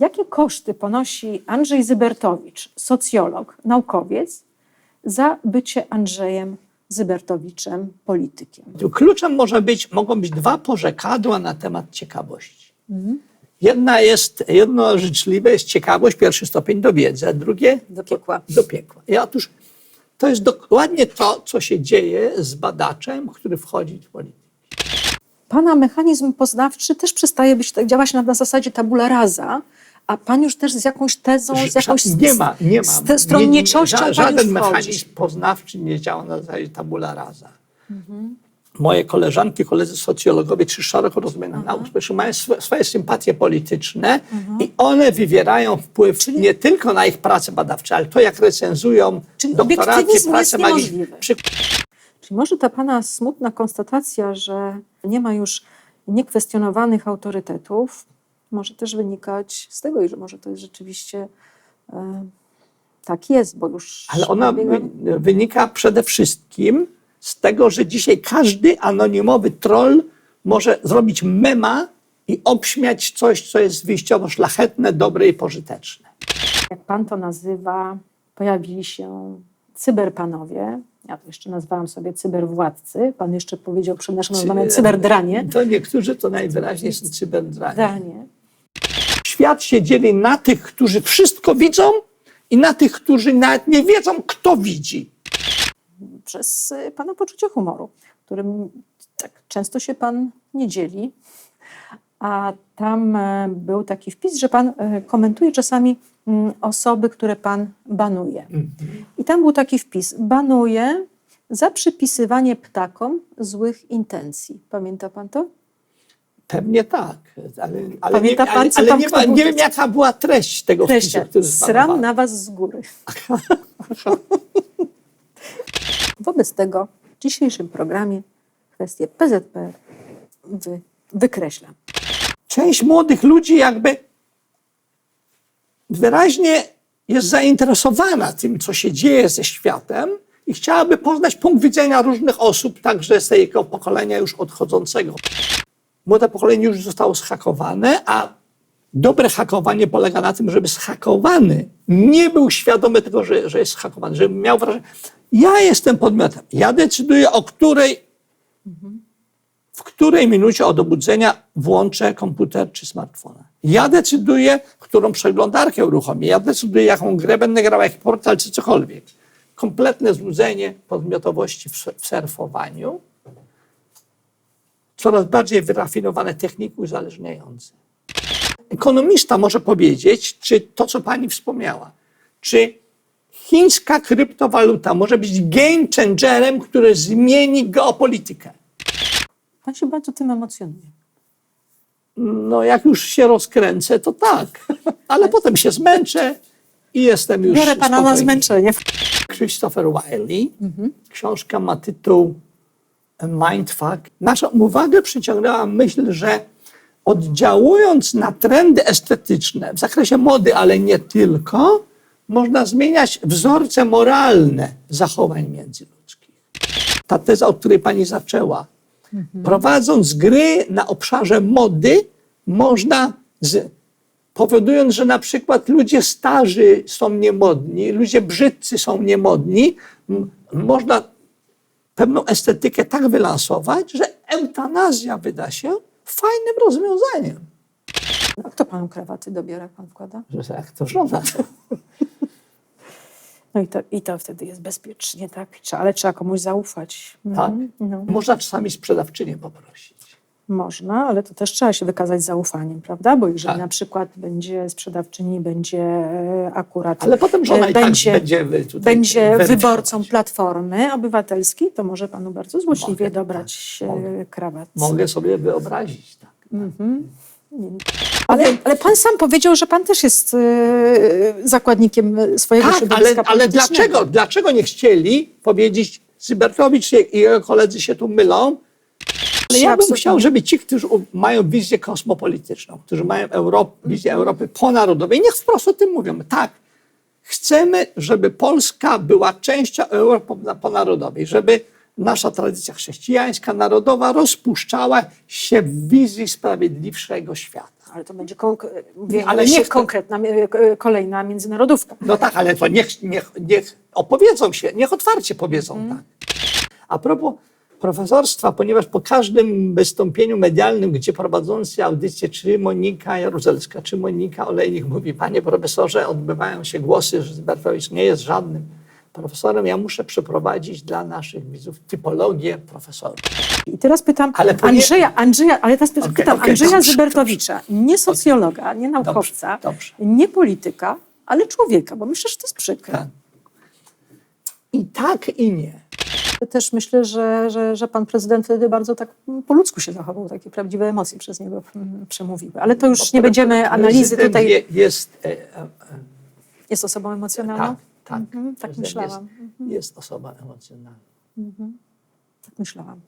Jakie koszty ponosi Andrzej Zybertowicz, socjolog, naukowiec, za bycie Andrzejem Zybertowiczem, politykiem? Kluczem może być, mogą być dwa porzekadła na temat ciekawości. Jedna jest, jedno życzliwe jest ciekawość, pierwszy stopień do wiedzy, a drugie Do piekła. do piekła. I otóż to jest dokładnie to, co się dzieje z badaczem, który wchodzi w politykę. Pana mechanizm poznawczy też przestaje być, tak, działać na, na zasadzie tabula rasa, a pan już też z jakąś tezą, z jakąś nie ma, nie ma. st- stronniczością ża- pan Żaden już wchodzi. mechanizm poznawczy nie działa na zasadzie tabula rasa. Moje koleżanki, koledzy socjologowie, czy szeroko rozumianych nauk społecznych, mają swoje sympatie polityczne i one wywierają wpływ nie tylko na ich prace badawcze, ale to, jak recenzują Czyli obiektywizm prace. Czyli może ta pana smutna konstatacja, że nie ma już niekwestionowanych autorytetów, może też wynikać z tego, że może to jest rzeczywiście e, tak jest, bo już. Ale ona wynika przede wszystkim z tego, że dzisiaj każdy anonimowy troll może zrobić mema i obśmiać coś, co jest wyjściowo szlachetne, dobre i pożyteczne. jak pan to nazywa, pojawili się cyberpanowie. Ja to jeszcze nazwałam sobie cyberwładcy. Pan jeszcze powiedział przed naszą rozmową cyberdranie. To niektórzy to najwyraźniej są cyberdranie. Dranie. Świat się dzieli na tych, którzy wszystko widzą i na tych, którzy nawet nie wiedzą, kto widzi. Przez y, pana poczucie humoru, którym tak często się pan nie dzieli. A tam e, był taki wpis, że pan e, komentuje czasami mm, osoby, które pan banuje. I tam był taki wpis: banuje za przypisywanie ptakom złych intencji. Pamięta pan to? Pewnie tak, ale, ale, Pamięta nie, pan, ale, co ale tam nie, ma, nie wiem, jaka była treść tego Treścia. wpisu, który Sram na was z góry. Wobec tego w dzisiejszym programie kwestię PZPR wy, wykreślam. część młodych ludzi jakby wyraźnie jest zainteresowana tym, co się dzieje ze światem i chciałaby poznać punkt widzenia różnych osób, także z tego pokolenia już odchodzącego. Młode pokolenie już zostało zhakowane, a dobre hakowanie polega na tym, żeby zhakowany nie był świadomy tego, że, że jest zhakowany, żeby miał wrażenie, ja jestem podmiotem, ja decyduję o której w której minucie od obudzenia włączę komputer czy smartfona. Ja decyduję, którą przeglądarkę uruchomię. Ja decyduję, jaką grę będę grał, jak portal czy cokolwiek. Kompletne złudzenie podmiotowości w, w surfowaniu. Coraz bardziej wyrafinowane techniki uzależniające. Ekonomista może powiedzieć, czy to, co pani wspomniała, czy chińska kryptowaluta może być game changerem, który zmieni geopolitykę. Pan się bardzo tym emocjonuje. No, jak już się rozkręcę, to tak. Ale potem się zmęczę i jestem już. Biorę pana na spokojny. zmęczenie. Christopher Wiley. Książka ma tytuł Mindfuck. Naszą uwagę przyciągnęła myśl, że oddziałując na trendy estetyczne w zakresie mody, ale nie tylko, można zmieniać wzorce moralne zachowań międzyludzkich. Ta teza, od której pani zaczęła, prowadząc gry na obszarze mody, można, z, powodując, że na przykład ludzie starzy są niemodni, ludzie brzydcy są niemodni, można pewną estetykę tak wylansować, że eutanazja wyda się fajnym rozwiązaniem. A kto panu krawaty dobiera, jak pan wkłada? Że jak to żona. No i to, i to wtedy jest bezpiecznie, tak? Trze- Ale trzeba komuś zaufać. Tak. Mhm, No, Można czasami sprzedawczynię poprosić. Można, ale to też trzeba się wykazać zaufaniem, prawda? Bo jeżeli Tak. na przykład będzie sprzedawczyni, będzie e, akurat. Ale potem żona e, tak będzie, będzie tutaj będzie weryfikować. wyborcą Platformy Obywatelskiej, to może panu bardzo złośliwie Mogę, dobrać tak, e, mogę. krawat. Mogę sobie wyobrazić. Tak. Ale, ale pan sam powiedział, że pan też jest zakładnikiem swojego Tak, ale, środowiska ale politycznego. dlaczego, dlaczego nie chcieli powiedzieć, Zybertowicz i jego koledzy się tu mylą? Ale ja bym chciał, żeby ci, którzy mają wizję kosmopolityczną, którzy mają Europ, wizję Europy ponarodowej, niech wprost o tym mówią. Tak, chcemy, żeby Polska była częścią Europy ponarodowej, żeby nasza tradycja chrześcijańska, narodowa rozpuszczała się w wizji sprawiedliwszego świata. Ale to będzie konk- mówię, Ale niech konkretna, e, kolejna międzynarodówka. No tak, ale to niech, niech, niech opowiedzą się, niech otwarcie powiedzą Mhm. tak. A propos profesorstwa, ponieważ po każdym wystąpieniu medialnym, gdzie prowadzący audycję, czy Monika Jaruzelska, czy Monika Olejnik mówi, panie profesorze, odbywają się głosy, że Zbertowicz nie jest żadnym profesorem, ja muszę przeprowadzić dla naszych widzów typologię profesorów. I teraz pytam Ale ponie- Andrzeja, Andrzeja, ale teraz pytam, Okej, pytam okej, Andrzeja dobrze, Zybertowicza, nie socjologa, nie naukowca, dobrze. nie polityka, ale człowieka, bo myślę, że to jest przykre. Tak. I tak, i nie. Też myślę, że, że, że pan prezydent wtedy bardzo tak po ludzku się zachował, takie prawdziwe emocje przez niego mm, przemówiły. Ale to już nie będziemy analizy tutaj. je- Jest, e, e, e, Jest osobą emocjonalną? tak, tak. Mhm, tak myślałam. Jest, jest osoba emocjonalna. Tak myślałam.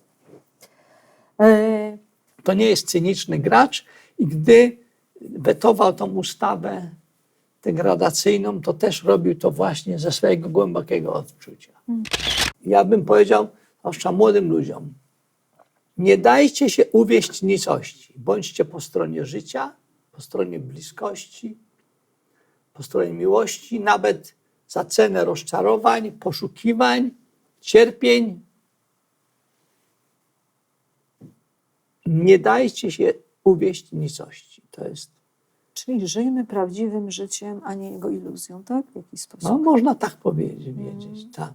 E, To nie jest cyniczny gracz i gdy wetował tą ustawę degradacyjną, to też robił to właśnie ze swojego głębokiego odczucia. Ja bym powiedział, zwłaszcza młodym ludziom, nie dajcie się uwieść nicości. Bądźcie po stronie życia, po stronie bliskości, po stronie miłości, nawet za cenę rozczarowań, poszukiwań, cierpień. Nie dajcie się uwieść nicości. To jest, czyli żyjmy prawdziwym życiem, a nie jego iluzją, tak? W jakiś sposób. no można tak powiedzieć, wiedzieć, tak.